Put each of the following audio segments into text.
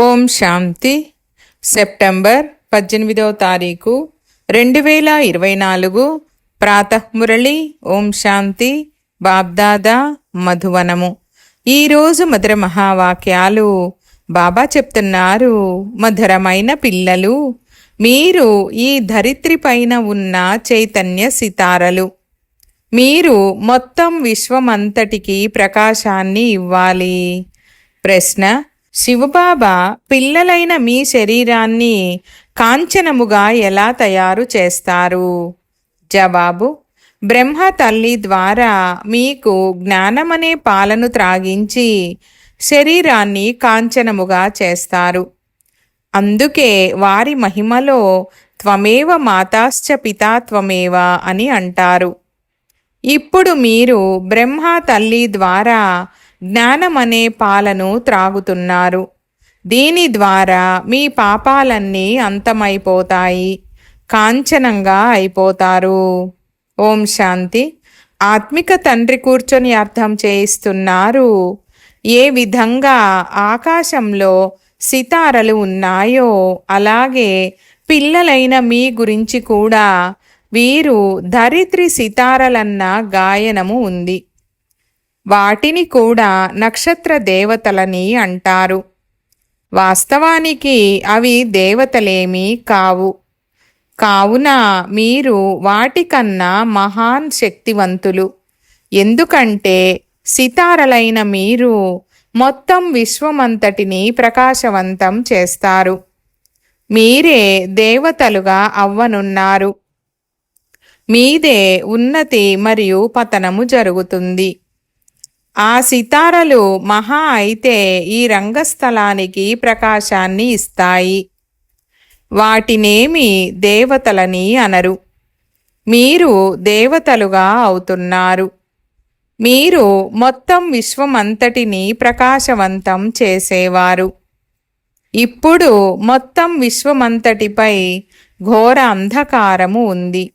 ఓం శాంతి. September పద్దెనిమిదవ తారీఖు రెండు వేల ఇరవై నాలుగు. ప్రాతఃమురళి ఓం శాంతి. బాబ్దాదా మధువనము. ఈరోజు మధుర మహావాక్యాలు. బాబా చెప్తున్నారు మధురమైన పిల్లలు మీరు ఈ ధరిత్రి పైన ఉన్న చైతన్య సితారలు. మీరు మొత్తం విశ్వమంతటికి ప్రకాశాన్ని ఇవ్వాలి. ప్రశ్న శివబాబా పిల్లలైన మీ శరీరాన్ని కాంచనముగా ఎలా తయారు చేస్తారు? జవాబు బ్రహ్మ తల్లి ద్వారా మీకు జ్ఞానమనే పాలను త్రాగించి శరీరాన్ని కాంచనముగా చేస్తారు. అందుకే వారి మహిమలో త్వమేవ మాతాశ్చ పితా త్వమేవ అని అంటారు. ఇప్పుడు మీరు బ్రహ్మ తల్లి ద్వారా జ్ఞానమనే పాలను త్రాగుతున్నారు. దీని ద్వారా మీ పాపాలన్నీ అంతమైపోతాయి. కాంచనంగా అయిపోతారు. ఓం శాంతి. ఆత్మిక తండ్రి కూర్చొని అర్థం చేయిస్తున్నారు. ఏ విధంగా ఆకాశంలో సితారలు ఉన్నాయో అలాగే పిల్లలైన మీ గురించి కూడా వీరు ధరిత్రి సితారలన్న గాయనము ఉంది. వాటిని కూడా నక్షత్ర దేవతలని అంటారు. వాస్తవానికి అవి దేవతలేమీ కావు. కావున మీరు వాటికన్నా మహాన్ శక్తివంతులు. ఎందుకంటే సితారలైన మీరు మొత్తం విశ్వమంతటిని ప్రకాశవంతం చేస్తారు. మీరే దేవతలుగా అవ్వనున్నారు. మీదే ఉన్నతి మరియు పతనము జరుగుతుంది. ఆ సితారలు మహా అయితే ఈ రంగస్థలానికి ప్రకాశాన్ని ఇస్తాయి. వాటినేమి దేవతలని అనరు. మీరు దేవతలుగా అవుతున్నారు. మీరు మొత్తం విశ్వమంతటిని ప్రకాశవంతం చేసేవారు. ఇప్పుడు మొత్తం విశ్వమంతటిపై ఘోర అంధకారము ఉంది.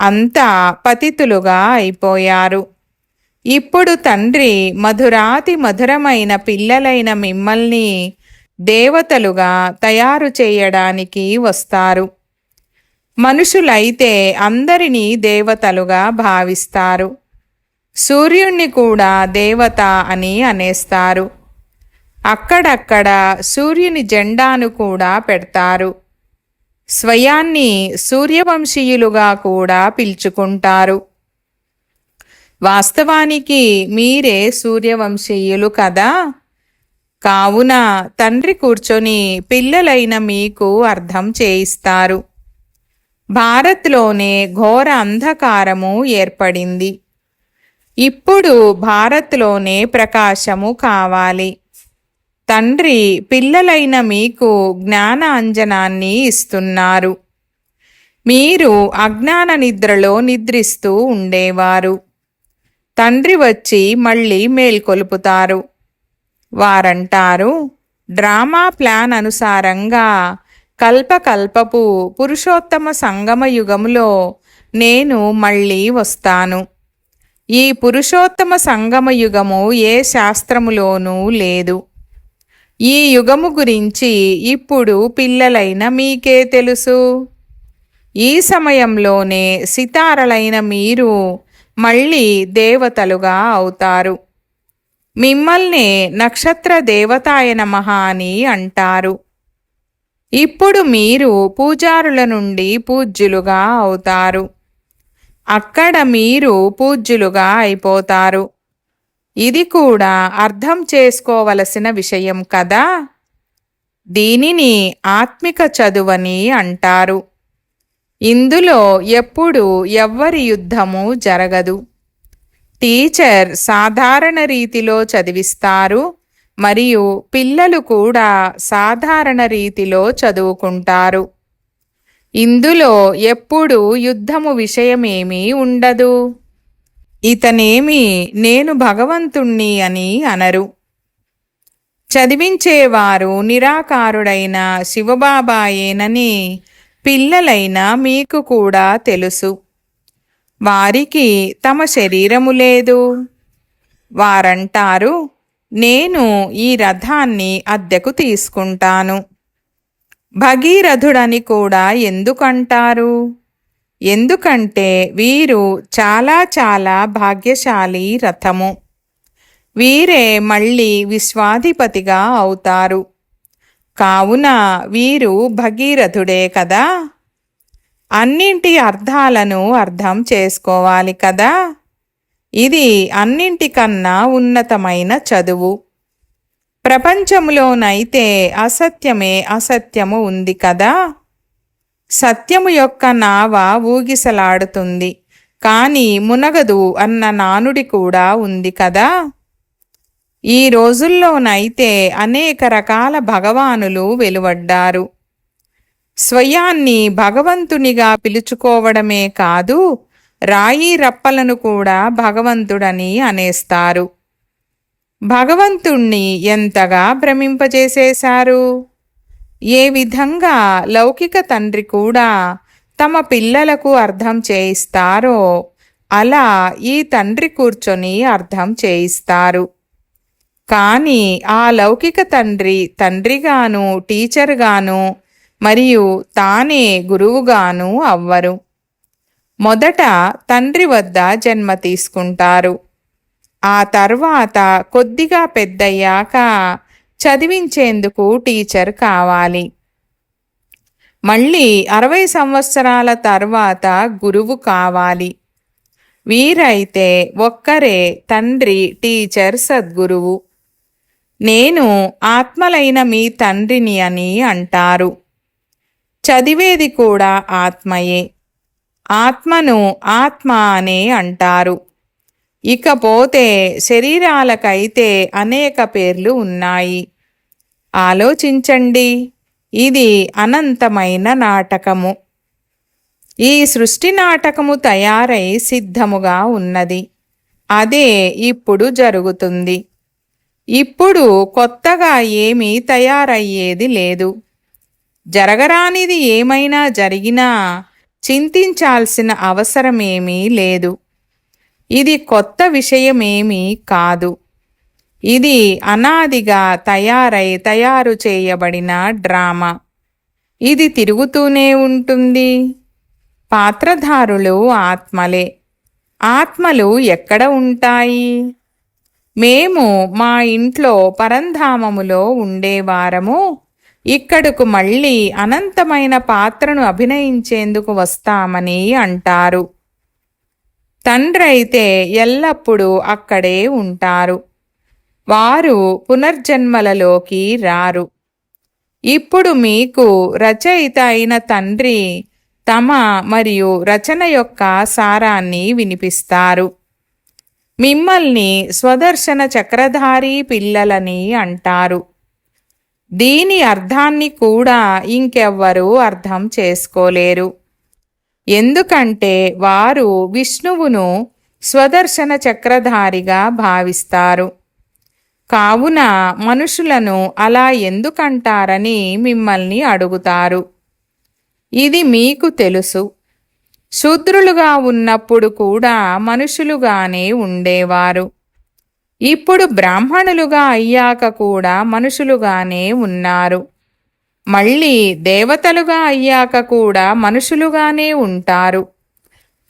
అంతా పతితులుగా అయిపోయారు. ఇప్పుడు తండ్రి మధురాతి మధురమైన పిల్లలైన మిమ్మల్ని దేవతలుగా తయారు చేయడానికి వస్తారు. మనుషులైతే అందరినీ దేవతలుగా భావిస్తారు. సూర్యుణ్ణి కూడా దేవత అని అనేస్తారు. అక్కడక్కడ సూర్యుని జెండాను కూడా పెడతారు. స్వయాన్ని సూర్యవంశీయులుగా కూడా పిలుచుకుంటారు. వాస్తవానికి మీరే సూర్యవంశీయులు కదా? కావున తండ్రి కూర్చొని పిల్లలైన మీకు అర్థం చేయిస్తారు. భారత్లోనే ఘోర అంధకారము ఏర్పడింది. ఇప్పుడు భారత్లోనే ప్రకాశము కావాలి. తండ్రి పిల్లలైన మీకు జ్ఞాన అంజనాన్ని ఇస్తున్నారు. మీరు అజ్ఞాన నిద్రలో నిద్రిస్తూ ఉండేవారు. తండ్రి వచ్చి మళ్ళీ మేల్కొలుపుతారు. వారంటారు డ్రామా ప్లాన్ అనుసారంగా కల్పకల్పపు పురుషోత్తమ సంగమ యుగములో నేను మళ్ళీ వస్తాను. ఈ పురుషోత్తమ సంగమ యుగము ఏ శాస్త్రములోనూ లేదు. ఈ యుగము గురించి ఇప్పుడు పిల్లలైన మీకే తెలుసు. ఈ సమయంలోనే సితారలైన మీరు మళ్ళీ దేవతలుగా అవుతారు. మిమ్మల్ని నక్షత్ర దేవతాయ నమః అని అంటారు. ఇప్పుడు మీరు పూజారుల నుండి పూజ్యులుగా అవుతారు. అక్కడ మీరు పూజ్యులుగా అయిపోతారు. ఇది కూడా అర్థం చేసుకోవలసిన విషయం కదా? దీనిని ఆత్మిక చదువని అంటారు. ఇందులో ఎప్పుడు ఎవ్వరి యుద్ధము జరగదు. టీచర్ సాధారణ రీతిలో చదివిస్తారు మరియు పిల్లలు కూడా సాధారణ రీతిలో చదువుకుంటారు. ఇందులో ఎప్పుడు యుద్ధము విషయమేమీ ఉండదు. ఇతనేమి నేను భగవంతుణ్ణి అని అనరు. చదివించేవారు నిరాకారుడైన శివబాబాయేనని పిల్లలైన మీకు కూడా తెలుసు. వారికి తమ శరీరము లేదు. వారంటారు నేను ఈ రథాన్ని అద్దెకు తీసుకుంటాను. భగీరథుడని కూడా ఎందుకంటారు? ఎందుకంటే వీరు చాలా చాలా భాగ్యశాలి రథము. వీరే మళ్ళీ విశ్వాధిపతిగా అవుతారు. కావున వీరు భగీరథుడే కదా. అన్నింటి అర్థాలను అర్థం చేసుకోవాలి కదా. ఇది అన్నింటికన్నా ఉన్నతమైన చదువు. ప్రపంచంలోనైతే అసత్యమే అసత్యము ఉంది కదా. సత్యము యొక్క నావ ఊగిసలాడుతుంది. కాని మునగదు అన్న నానుడి కూడా ఉంది కదా. ఈ రోజుల్లోనైతే అనేక రకాల భగవానులు వెలువడ్డారు. స్వయాన్ని భగవంతునిగా పిలుచుకోవడమే కాదు రాయి రప్పలను కూడా భగవంతుడని అనేస్తారు. భగవంతుణ్ణి ఎంతగా భ్రమింపజేసేశారు? ఏ విధంగా లౌకిక తండ్రి కూడా తమ పిల్లలకు అర్థం చేయిస్తారో అలా ఈ తండ్రి కూర్చొని అర్థం చేయిస్తారు. కానీ ఆ లౌకిక తండ్రి తండ్రిగాను టీచర్గాను మరియు తానే గురువుగాను అవ్వరు. మొదట తండ్రి వద్ద జన్మ తీసుకుంటారు. ఆ తర్వాత కొద్దిగా పెద్దయ్యాక చదివించేందుకు టీచర్ కావాలి. మళ్ళీ అరవై సంవత్సరాల తర్వాత గురువు కావాలి. వీరైతే ఒక్కరే తండ్రి టీచర్ సద్గురువు. నేను ఆత్మలైన మీ తండ్రిని అని అంటారు. చదివేది కూడా ఆత్మయే. ఆత్మను ఆత్మ అనే అంటారు. ఇకపోతే శరీరాలకైతే అనేక పేర్లు ఉన్నాయి. ఆలోచించండి. ఇది అనంతమైన నాటకము. ఈ సృష్టి నాటకము తయారై సిద్ధముగా ఉన్నది. అదే ఇప్పుడు జరుగుతుంది. ఇప్పుడు కొత్తగా ఏమీ తయారయ్యేది లేదు. జరగరానిది ఏమైనా జరిగినా చింతించాల్సిన అవసరమేమీ లేదు. ఇది కొత్త విషయమేమీ కాదు. ఇది అనాదిగా తయారై తయారు చేయబడిన డ్రామా. ఇది తిరుగుతూనే ఉంటుంది. పాత్రధారులు ఆత్మలే. ఆత్మలు ఎక్కడ ఉంటాయి? మేము మా ఇంట్లో పరంధామములో ఉండేవారము ఇక్కడకు మళ్ళీ అనంతమైన పాత్రను అభినయించేందుకు వస్తామని అంటారు. తండ్రైతే ఎల్లప్పుడూ అక్కడే ఉంటారు. వారు పునర్జన్మలలోకి రారు. ఇప్పుడు మీకు రచయిత అయిన తండ్రి తమ మరియు రచన యొక్క సారాన్ని వినిపిస్తారు. మిమ్మల్ని స్వదర్శన చక్రధారి పిల్లలని అంటారు. దీని అర్థాన్ని కూడా ఇంకెవ్వరూ అర్థం చేసుకోలేరు. ఎందుకంటే వారు విష్ణువును స్వదర్శన చక్రధారిగా భావిస్తారు. కావున మనుషులను అలా ఎందుకంటారని మిమ్మల్ని అడుగుతారు. ఇది మీకు తెలుసు. శూద్రులుగా ఉన్నప్పుడు కూడా మనుషులుగానే ఉండేవారు. ఇప్పుడు బ్రాహ్మణులుగా అయ్యాక కూడా మనుషులుగానే ఉన్నారు. మళ్ళీ దేవతలుగా అయ్యాక కూడా మనుషులుగానే ఉంటారు.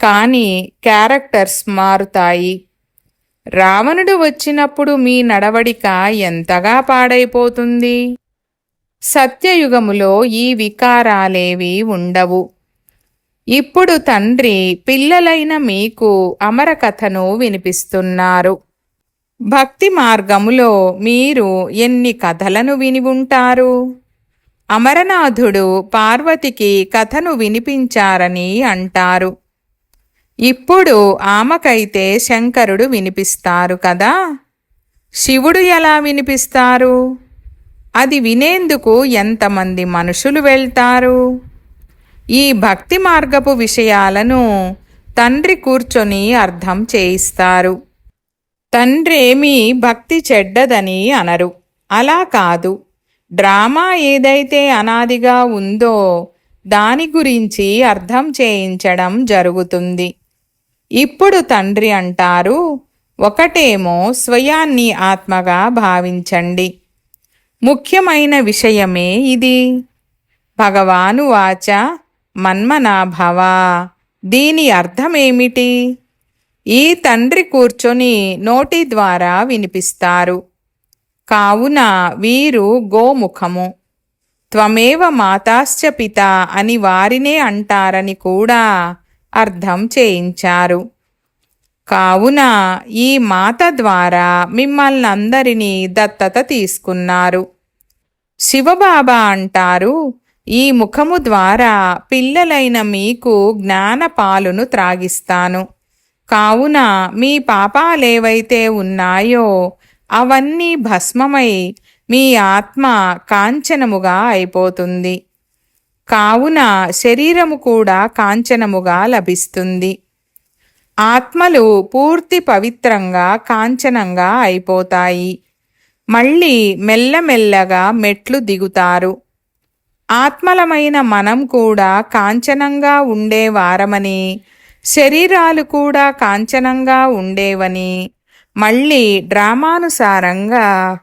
కానీ క్యారెక్టర్స్ మారుతాయి. రావణుడు వచ్చినప్పుడు మీ నడవడిక ఎంతగా పాడైపోతుంది? సత్యయుగములో ఈ వికారాలేవి ఉండవు. ఇప్పుడు తండ్రి పిల్లలైన మీకు అమరకథను వినిపిస్తున్నారు. భక్తి మార్గములో మీరు ఎన్ని కథలను విని ఉంటారు? అమరనాథుడు పార్వతికి కథను వినిపించారని అంటారు. ఇప్పుడు ఆమెకైతే శంకరుడు వినిపిస్తారు కదా? శివుడు ఎలా వినిపిస్తారు? అది వినేందుకు ఎంతమంది మనుషులు వెళ్తారు? ఈ భక్తి మార్గపు విషయాలను తండ్రి కూర్చొని అర్థం చేయిస్తారు. తండ్రేమీ భక్తి చెడ్డదని అనరు. అలా కాదు. డ్రామా ఏదైతే అనాదిగా ఉందో దాని గురించి అర్థం చేయించడం జరుగుతుంది. ఇప్పుడు తండ్రి అంటారు ఒకటేమో స్వయాన్ని ఆత్మగా భావించండి. ముఖ్యమైన విషయమే ఇది. భగవాను వాచ మన్మనాభవ. దీని అర్థమేమిటి? ఈ తండ్రి కూర్చొని నోటి ద్వారా వినిపిస్తారు. కావున వీరు గోముఖము. త్వమేవ మాతాశ్చ పిత అని వారినే అంటారని కూడా అర్థం చేయించారు. కావున ఈ మాత ద్వారా మిమ్మల్ని అందరినీ దత్తత తీసుకున్నారు. శివబాబా అంటారు ఈ ముఖము ద్వారా పిల్లలైన మీకు జ్ఞాన పాలును త్రాగిస్తాను. కావున మీ పాపాలేవైతే ఉన్నాయో అవన్నీ భస్మమై మీ ఆత్మ కాంచనముగా అయిపోతుంది. కావున శరీరము కూడా కాంచనముగా లభిస్తుంది. ఆత్మలు పూర్తి పవిత్రంగా కాంచనంగా అయిపోతాయి. మళ్ళీ మెల్లమెల్లగా మెట్లు దిగుతారు. ఆత్మలమైన మనం కూడా కాంచనంగా ఉండేవారమని శరీరాలు కూడా కాంచనంగా ఉండేవని మళ్ళీ డ్రామానుసారంగా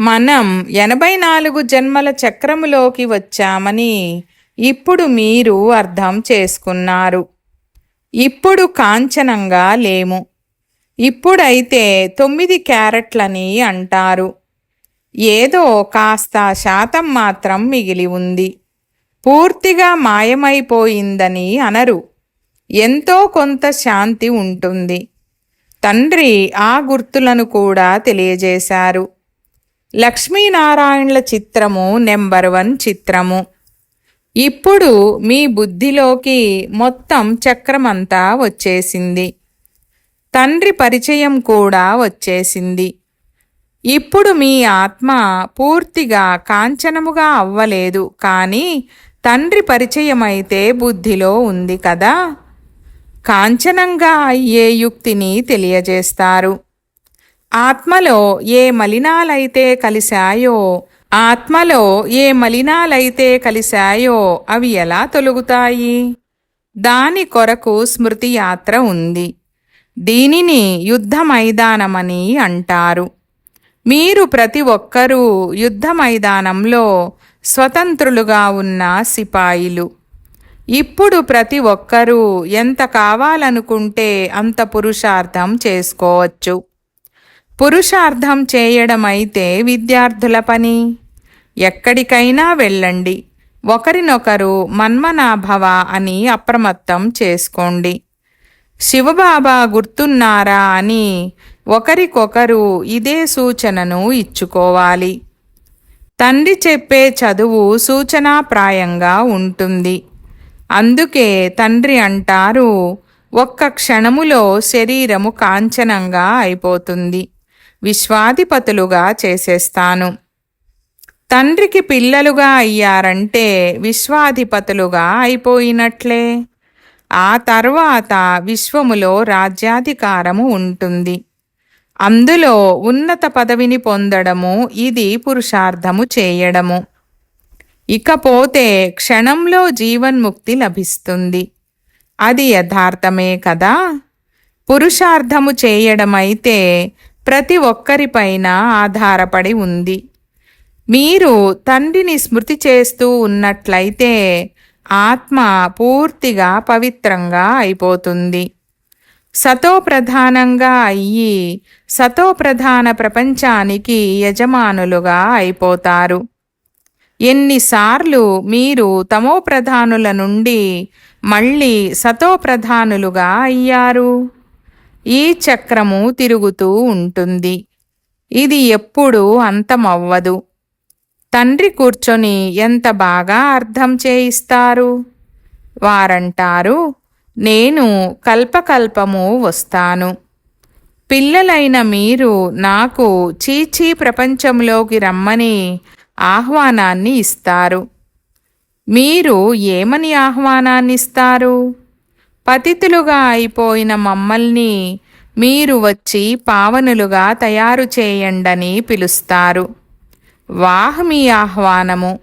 మనం ఎనభై నాలుగు జన్మల చక్రములోకి వచ్చామని ఇప్పుడు మీరు అర్థం చేసుకున్నారు. ఇప్పుడు కాంచనంగా లేము. ఇప్పుడైతే తొమ్మిది క్యారెట్లని అంటారు. ఏదో కాస్త శాతం మాత్రం మిగిలి ఉంది. పూర్తిగా మాయమైపోయిందని అనరు. ఎంతో కొంత శాంతి ఉంటుంది. తండ్రి ఆ గుర్తులను కూడా తెలియజేశారు. లక్ష్మీనారాయణల చిత్రము నెంబర్ వన్ చిత్రము. ఇప్పుడు మీ బుద్ధిలోకి మొత్తం చక్రమంతా వచ్చేసింది. తండ్రి పరిచయం కూడా వచ్చేసింది. ఇప్పుడు మీ ఆత్మ పూర్తిగా కాంచనముగా అవ్వలేదు కానీ తండ్రి పరిచయమైతే బుద్ధిలో ఉంది కదా? కాంచనంగా అయ్యే యుక్తిని తెలియజేస్తారు. ఆత్మలో ఏ మలినాలైతే కలిశాయో ఆత్మలో ఏ మలినాలైతే కలిశాయో అవి ఎలా తొలుగుతాయి? దాని కొరకు స్మృతి యాత్ర ఉంది. దీనిని యుద్ధ మైదానమని అంటారు. మీరు ప్రతి ఒక్కరూ యుద్ధ మైదానంలో స్వతంత్రులుగా ఉన్న సిపాయిలు. ఇప్పుడు ప్రతి ఒక్కరూ ఎంత కావాలనుకుంటే అంత పురుషార్థం చేసుకోవచ్చు. పురుషార్థం చేయడమైతే విద్యార్థుల పని. ఎక్కడికైనా వెళ్ళండి. ఒకరినొకరు మన్మనాభవ అని అప్రమత్తం చేసుకోండి. శివబాబా గుర్తున్నారా అని ఒకరికొకరు ఇదే సూచనను ఇచ్చుకోవాలి. తండ్రి చెప్పే చదువు సూచనాప్రాయంగా ఉంటుంది. అందుకే తండ్రి అంటారు ఒక్క క్షణములో శరీరము కాంచనంగా అయిపోతుంది. విశ్వాధిపతులుగా చేసేస్తాను. తండ్రికి పిల్లలుగా అయ్యారంటే విశ్వాధిపతులుగా అయిపోయినట్లే. ఆ తర్వాత విశ్వములో రాజ్యాధికారము ఉంటుంది. అందులో ఉన్నత పదవిని పొందడము ఇది పురుషార్థము చేయడము. ఇకపోతే క్షణంలో జీవన్ముక్తి లభిస్తుంది. అది యథార్థమే కదా? పురుషార్థము చేయడమైతే ప్రతి ఒక్కరిపైన ఆధారపడి ఉంది. మీరు తండ్రిని స్మృతి చేస్తూ ఉన్నట్లయితే ఆత్మ పూర్తిగా పవిత్రంగా అయిపోతుంది. సతో ప్రధానంగా అయ్యి సతో ప్రధాన ప్రపంచానికి యజమానులుగా అయిపోతారు. ఎన్నిసార్లు మీరు తమో ప్రధానుల నుండి మళ్ళీ సతో ప్రధానులుగా అయ్యారు? ఈ చక్రము తిరుగుతూ ఉంటుంది. ఇది ఎప్పుడూ అంతమవ్వదు. తండ్రి కూర్చొని ఎంత బాగా అర్థం చేయిస్తారు? వారంటారు నేను కల్పకల్పము వస్తాను. పిల్లలైన మీరు నాకు చీచీ ప్రపంచంలోకి రమ్మని ఆహ్వానాన్ని ఇస్తారు. మీరు ఏమని ఆహ్వానాన్ని ఇస్తారు పతితులుగా అయిపోయిన మమ్మల్ని మీరు వచ్చి పావనులుగా తయారు చేయండని పిలుస్తారు. వాహ్ మీ ఆహ్వానము.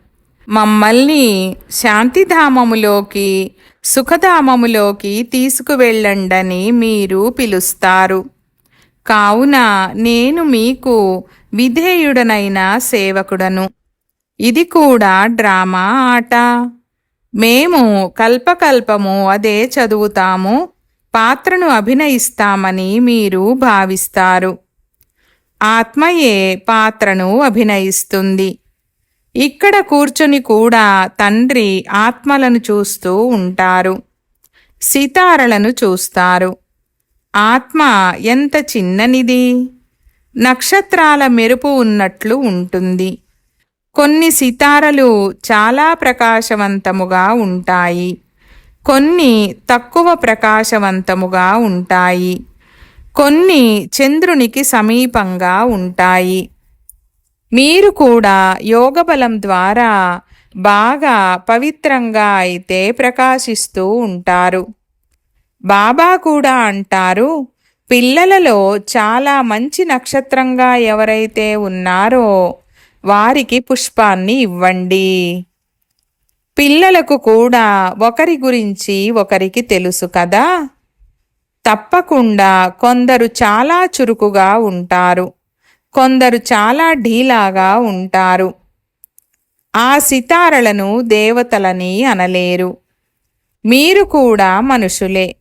మమ్మల్ని శాంతిధామములోకి సుఖధామములోకి తీసుకువెళ్ళండని మీరు పిలుస్తారు. కావున నేను మీకు విధేయుడనైన సేవకుడను. ఇది కూడా డ్రామా ఆట. మేము కల్పకల్పము అదే చదువుతాము. పాత్రను అభినయిస్తామని మీరు భావిస్తారు. ఆత్మయే పాత్రను అభినయిస్తుంది. ఇక్కడ కూర్చొని కూడా తండ్రి ఆత్మలను చూస్తూ ఉంటారు. సితారలను చూస్తారు. ఆత్మ ఎంత చిన్ననిది? నక్షత్రాల మెరుపు ఉన్నట్లు ఉంటుంది. కొన్ని సితారలు చాలా ప్రకాశవంతముగా ఉంటాయి. కొన్ని తక్కువ ప్రకాశవంతముగా ఉంటాయి. కొన్ని చంద్రునికి సమీపంగా ఉంటాయి. మీరు కూడా యోగబలం ద్వారా బాగా పవిత్రంగా అయితే ప్రకాశిస్తూ ఉంటారు. బాబా కూడా అంటారు పిల్లలలో చాలా మంచి నక్షత్రంగా ఎవరైతే ఉన్నారో వారికి పుష్పాన్ని ఇవ్వండి. పిల్లలకు కూడా ఒకరి గురించి ఒకరికి తెలుసు కదా? తప్పకుండా కొందరు చాలా చురుకుగా ఉంటారు. కొందరు చాలా ఢీలాగా ఉంటారు. ఆ సితారలను దేవతలని అనలేరు. మీరు కూడా మనుషులే.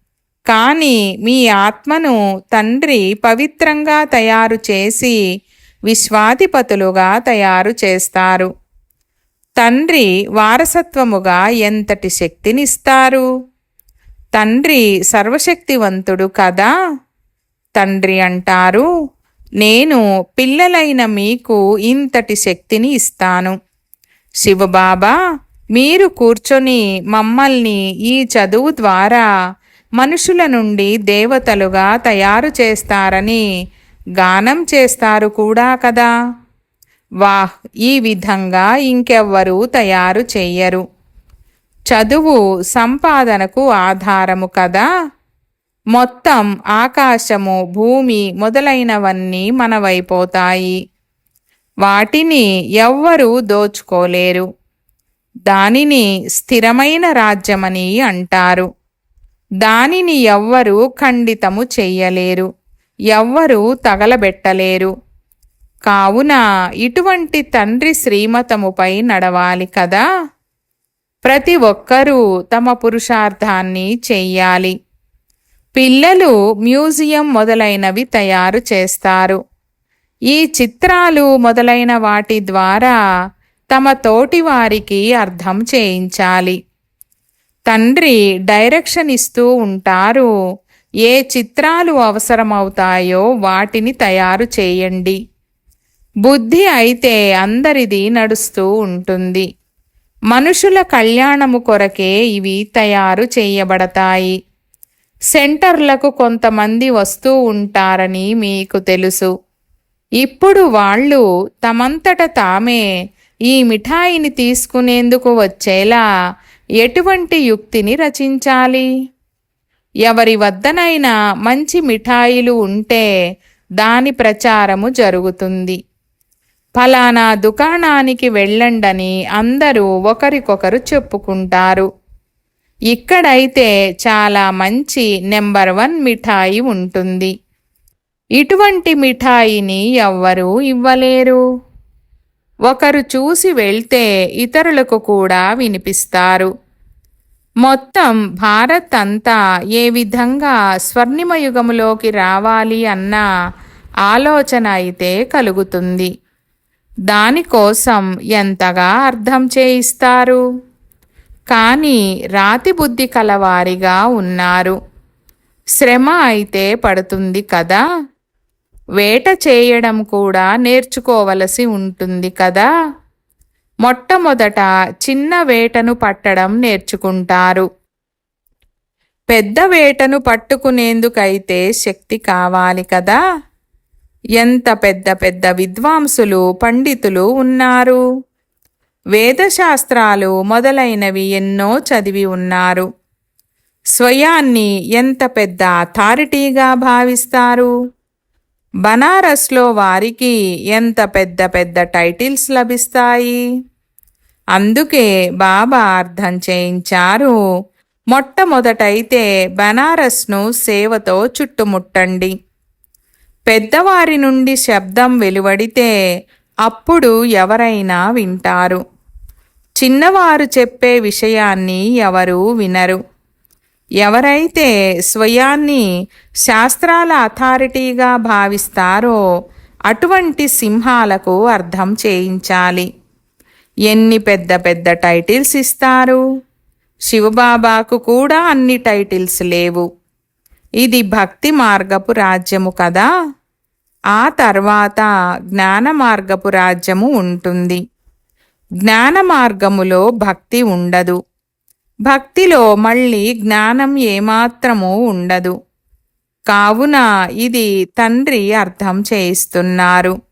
కానీ మీ ఆత్మను తండ్రి పవిత్రంగా తయారు చేసి విశ్వాధిపతులుగా తయారు చేస్తారు. తండ్రి వారసత్వముగా ఎంతటి శక్తినిస్తారు? తండ్రి సర్వశక్తివంతుడు కదా? తండ్రి అంటారు నేను పిల్లలైన మీకు ఇంతటి శక్తిని ఇస్తాను. శివబాబా మీరు కూర్చొని మమ్మల్ని ఈ చదువు ద్వారా మనుషుల నుండి దేవతలుగా తయారు చేస్తారని గానం చేస్తారు కూడా కదా? వాహ్ ఈ విధంగా ఇంకెవ్వరూ తయారు చెయ్యరు. చదువు సంపాదనకు ఆధారము కదా? మొత్తం ఆకాశము భూమి మొదలైనవన్నీ మనవైపోతాయి. వాటిని ఎవ్వరూ దోచుకోలేరు. దానిని స్థిరమైన రాజ్యమని అంటారు. దానిని ఎవ్వరూ ఖండితము చెయ్యలేరు. ఎవ్వరూ తగలబెట్టలేరు. కావున ఇటువంటి తండ్రి శ్రీమతముపై నడవాలి కదా? ప్రతి ఒక్కరూ తమ పురుషార్థాన్ని చెయ్యాలి. పిల్లలు మ్యూజియం మొదలైనవి తయారు చేస్తారు. ఈ చిత్రాలు మొదలైన వాటి ద్వారా తమ తోటి వారికి అర్థం చేయించాలి. తండ్రి డైరెక్షన్ ఇస్తూ ఉంటారు ఏ చిత్రాలు అవసరమవుతాయో వాటిని తయారు చేయండి. బుద్ధి అయితే అందరిది నడుస్తూ ఉంటుంది. మనుషుల కళ్యాణము కొరకే ఇవి తయారు చేయబడతాయి. సెంటర్లకు కొంతమంది వస్తూ ఉంటారని మీకు తెలుసు. ఇప్పుడు వాళ్ళు తమంతట తామే ఈ మిఠాయిని తీసుకునేందుకు వచ్చేలా ఎటువంటి యుక్తిని రచించాలి? ఎవరి వద్దనైనా మంచి మిఠాయిలు ఉంటే దాని ప్రచారము జరుగుతుంది. ఫలానా దుకాణానికి వెళ్ళండని అందరూ ఒకరికొకరు చెప్పుకుంటారు. ఇక్కడైతే చాలా మంచి నెంబర్ వన్ మిఠాయి ఉంటుంది. ఇటువంటి మిఠాయిని ఎవ్వరూ ఇవ్వలేరు. ఒకరు చూసి వెళ్తే ఇతరులకు కూడా వినిపిస్తారు. మొత్తం భారత్ అంతా ఏ విధంగా స్వర్ణిమయుగములోకి రావాలి అన్న ఆలోచన అయితే కలుగుతుంది. దానికోసం ఎంతగా అర్థం చేయిస్తారు? కానీ రాతి బుద్ధి కలవారిగా ఉన్నారు. శ్రమ అయితే పడుతుంది కదా? వేట చేయడం కూడా నేర్చుకోవలసి ఉంటుంది కదా? మొట్టమొదట చిన్న వేటను పట్టడం నేర్చుకుంటారు. పెద్ద వేటను పట్టుకునేందుకైతే శక్తి కావాలి కదా? ఎంత పెద్ద పెద్ద విద్వాంసులు పండితులు ఉన్నారు. వేదశాస్త్రాలు మొదలైనవి ఎన్నో చదివి ఉన్నారు. స్వయాన్ని ఎంత పెద్ద అథారిటీగా భావిస్తారు? బనారస్లో వారికి ఎంత పెద్ద పెద్ద టైటిల్స్ లభిస్తాయి? అందుకే బాబా అర్థం చేయించారు మొట్టమొదటైతే బనారస్ను సేవతో చుట్టుముట్టండి. పెద్దవారి నుండి శబ్దం వెలువడితే అప్పుడు ఎవరైనా వింటారు. చిన్నవారు చెప్పే విషయాన్ని ఎవరూ వినరు. ఎవరైతే స్వయాన్ని శాస్త్రాల అథారిటీగా భావిస్తారో అటువంటి సింహాలకు అర్థం చేయించాలి. ఎన్ని పెద్ద పెద్ద టైటిల్స్ ఇస్తారు? శివబాబాకు కూడా అన్ని టైటిల్స్ లేవు. ఇది భక్తి మార్గపు రాజ్యము కదా? ఆ తర్వాత జ్ఞాన మార్గపు రాజ్యము ఉంటుంది. జ్ఞాన మార్గములో భక్తి ఉండదు. భక్తిలో మళ్ళీ జ్ఞానం ఏమాత్రమూ ఉండదు. కావున ఇది తండ్రి అర్థం చేయిస్తున్నారు.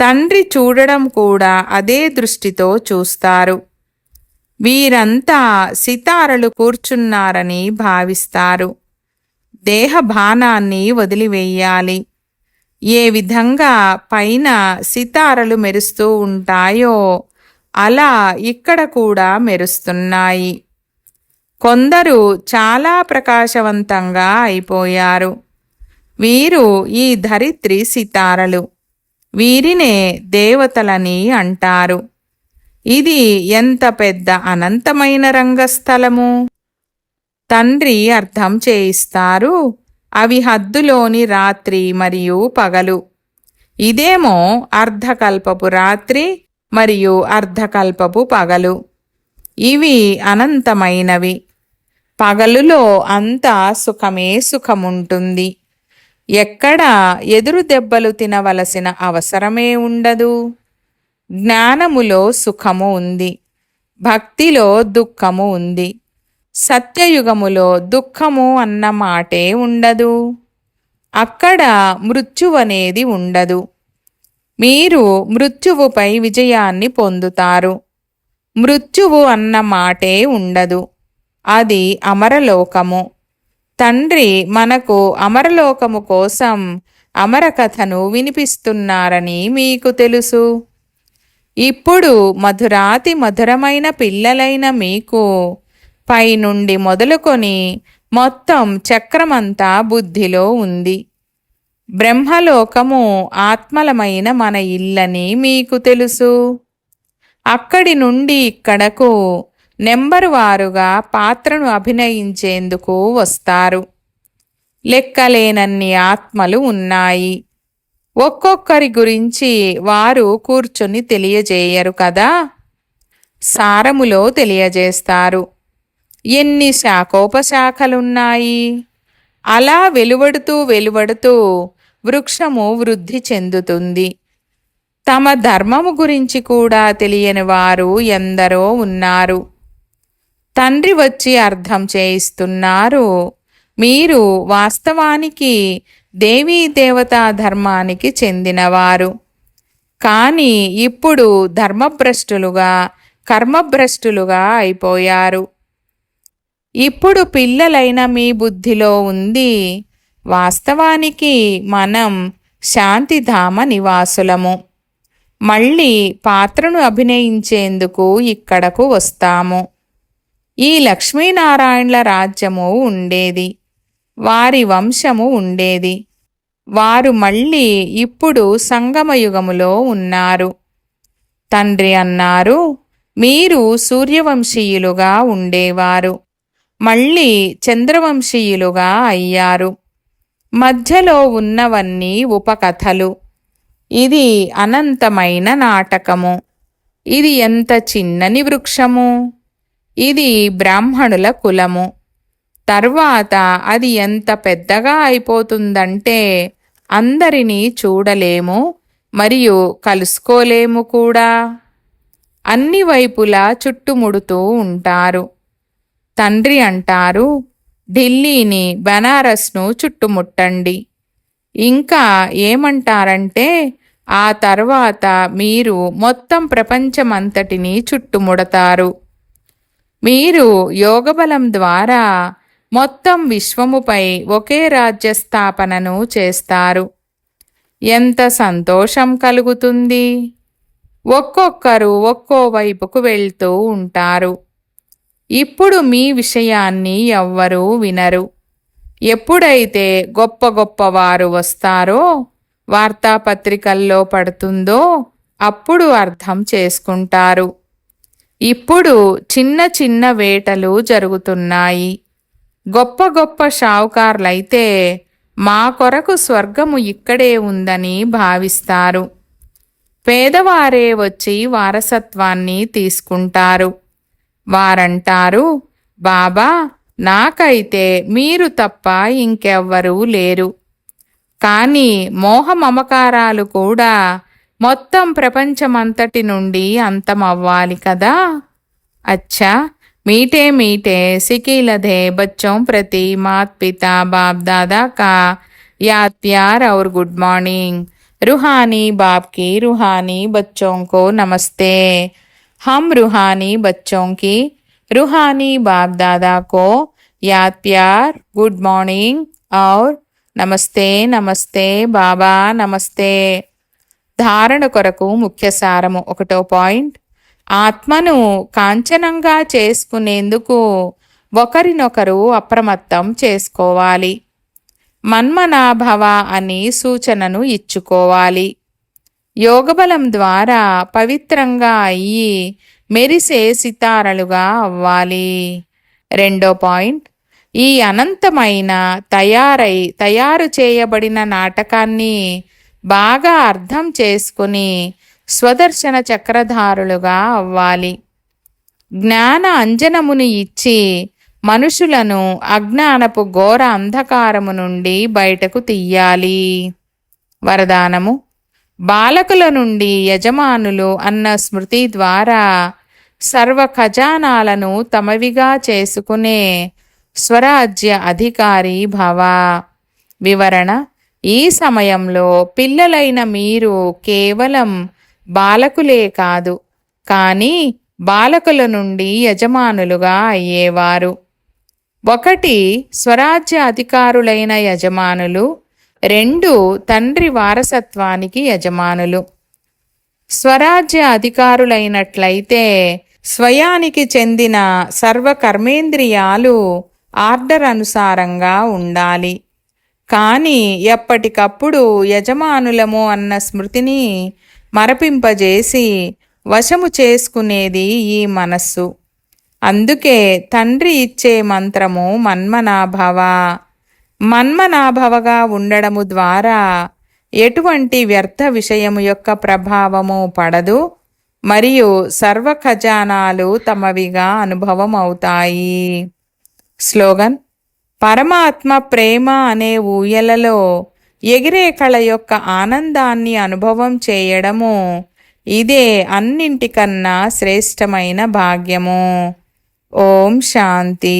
తండ్రి చూడడం కూడా అదే దృష్టితో చూస్తారు. వీరంతా సితారలు కూర్చున్నారని భావిస్తారు. దేహభానాన్ని వదిలివేయాలి. ఏ విధంగా పైన సితారలు మెరుస్తూ ఉంటాయో అలా ఇక్కడ కూడా మెరుస్తున్నాయి. కొందరు చాలా ప్రకాశవంతంగా అయిపోయారు. వీరు ఈ ధరిత్రి సితారలు. వీరినే దేవతలని అంటారు. ఇది ఎంత పెద్ద అనంతమైన రంగస్థలము? తండ్రి అర్థం చేయిస్తారు అవి హద్దులోని రాత్రి మరియు పగలు. ఇదేమో అర్ధకల్పపు రాత్రి మరియు అర్ధకల్పపు పగలు. ఇవి అనంతమైనవి. పగలులో అంతా సుఖమే సుఖముంటుంది. ఎక్కడ ఎదురు దెబ్బలు తినవలసిన అవసరమే ఉండదు. జ్ఞానములో సుఖము ఉంది. భక్తిలో దుఃఖము ఉంది. సత్యయుగములో దుఃఖము అన్న మాటే ఉండదు. అక్కడ మృత్యువనేది ఉండదు. మీరు మృత్యువుపై విజయాన్ని పొందుతారు. మృత్యువు అన్న మాటే ఉండదు. అది అమరలోకము. తండ్రి మనకు అమరలోకము కోసం అమరకథను వినిపిస్తున్నారని మీకు తెలుసు. ఇప్పుడు మధురాతి మధురమైన పిల్లలైన మీకు పైనుండి మొదలుకొని మొత్తం చక్రమంతా బుద్ధిలో ఉంది. బ్రహ్మలోకము ఆత్మలమైన మన ఇల్లని మీకు తెలుసు. అక్కడి నుండి ఇక్కడకు నెంబరు వారుగా పాత్రను అభినయించేందుకు వస్తారు. లెక్కలేనన్ని ఆత్మలు ఉన్నాయి. ఒక్కొక్కరి గురించి వారు కూర్చొని తెలియజేయరు కదా? సారములో తెలియజేస్తారు. ఎన్ని శాఖోపశాఖలున్నాయి? అలా వెలువడుతూ వెలువడుతూ వృక్షము వృద్ధి చెందుతుంది. తమ ధర్మము గురించి కూడా తెలియని వారు ఎందరో ఉన్నారు. తండ్రి వచ్చి అర్థం చేయిస్తున్నారు. మీరు వాస్తవానికి దేవీ దేవతా ధర్మానికి చెందినవారు. కానీ ఇప్పుడు ధర్మభ్రష్టులుగా కర్మభ్రష్టులుగా అయిపోయారు. ఇప్పుడు పిల్లలైన మీ బుద్ధిలో ఉంది. వాస్తవానికి మనం శాంతిధామ నివాసులము. మళ్ళీ పాత్రను అభినయించేందుకు ఇక్కడకు వస్తాము. ఈ లక్ష్మీనారాయణల రాజ్యము ఉండేది. వారి వంశము ఉండేది. వారు మళ్ళీ ఇప్పుడు సంగమయుగములో ఉన్నారు. తండ్రి అన్నారు మీరు సూర్యవంశీయులుగా ఉండేవారు. మళ్ళీ చంద్రవంశీయులుగా అయ్యారు. మధ్యలో ఉన్నవన్నీ ఉపకథలు. ఇది అనంతమైన నాటకము. ఇది ఎంత చిన్నని వృక్షము? ఇది బ్రాహ్మణుల కులము. తర్వాత అది ఎంత పెద్దగా అయిపోతుందంటే అందరినీ చూడలేము మరియు కలుసుకోలేము కూడా. అన్ని వైపులా చుట్టుముడుతూ ఉంటారు. తండ్రి అంటారు ఢిల్లీని బనారస్ను చుట్టుముట్టండి. ఇంకా ఏమంటారంటే ఆ తర్వాత మీరు మొత్తం ప్రపంచమంతటిని చుట్టుముడతారు. మీరు యోగబలం ద్వారా మొత్తం విశ్వముపై ఒకే రాజ్య స్థాపనను చేస్తారు. ఎంత సంతోషం కలుగుతుంది? ఒక్కొక్కరు ఒక్కో వైపుకు వెళ్తూ ఉంటారు. ఇప్పుడు మీ విషయాన్ని ఎవ్వరూ వినరు. ఎప్పుడైతే గొప్ప గొప్ప వారు వస్తారో వార్తాపత్రికల్లో పడుతుందో అప్పుడు అర్థం చేసుకుంటారు. ఇప్పుడు చిన్న చిన్న వేటలు జరుగుతున్నాయి. గొప్ప గొప్ప షావుకార్లైతే మా కొరకు స్వర్గము ఇక్కడే ఉందని భావిస్తారు. పేదవారే వచ్చి వారసత్వాన్ని తీసుకుంటారు. వారంటారు బాబా నాకైతే మీరు తప్ప ఇంకెవ్వరూ లేరు కానీ మోహమమకారాలు కూడా మొత్తం ప్రపంచమంతటి నుండి అంతమవ్వాలి కదా అచ్చా मीठे मीठे सिकीलधे बच्चों प्रति मात पिता बाप दादा का याद प्यार और गुड मॉर्निंग रूहानी बाप की रूहानी बच्चों को नमस्ते हम रूहानी बच्चों की रूहानी बाप दादा को याद प्यार गुड मॉर्निंग और నమస్తే నమస్తే బాబా నమస్తే ధారణ కొరకు ముఖ్య సారము ఒకటో పాయింట్ ఆత్మను కాంచనంగా చేసుకునేందుకు ఒకరినొకరు అప్రమత్తం చేసుకోవాలి మన్మనాభవ అని సూచనను ఇచ్చుకోవాలి యోగబలం ద్వారా పవిత్రంగా అయ్యి మెరిసే సితారలుగా అవ్వాలి. రెండో పాయింట్. ఈ అనంతమైన తయారై తయారు చేయబడిన నాటకాన్ని బాగా అర్థం చేసుకుని స్వదర్శన చక్రధారులుగా అవ్వాలి. జ్ఞాన అంజనమును ఇచ్చి మనుషులను అజ్ఞానపు ఘోర అంధకారము నుండి బయటకు తీయాలి. వరదానము. బాలకుల నుండి యజమానులు అన్న స్మృతి ద్వారా సర్వ ఖజానాలను తమవిగా చేసుకునే స్వరాజ్య అధికారి భవ. వివరణ ఈ సమయంలో పిల్లలైన మీరు కేవలం బాలకులే కాదు కానీ బాలకుల నుండి యజమానులుగా అయ్యేవారు. ఒకటి స్వరాజ్య అధికారులైన యజమానులు రెండు తండ్రి వారసత్వానికి యజమానులు. స్వరాజ్య అధికారులైనట్లయితే స్వయానికి చెందిన సర్వ కర్మేంద్రియాలు ఆర్డర్ అనుసారంగా ఉండాలి. కానీ ఎప్పటికప్పుడు యజమానులము అన్న స్మృతిని మరపింపజేసి వశము చేసుకునేది ఈ మనస్సు. అందుకే తండ్రి ఇచ్చే మంత్రము మన్మనాభవ. మన్మనాభవగా ఉండడము ద్వారా ఎటువంటి వ్యర్థ విషయము యొక్క ప్రభావము పడదు మరియు సర్వ ఖజానాలు తమవిగా అనుభవం అవుతాయి స్లోగన్ పరమాత్మ ప్రేమ అనే ఊయలలో ఎగిరే కళ యొక్క ఆనందాన్ని అనుభవం చేయడము ఇదే అన్నింటికన్నా శ్రేష్టమైన భాగ్యము. ఓం శాంతి.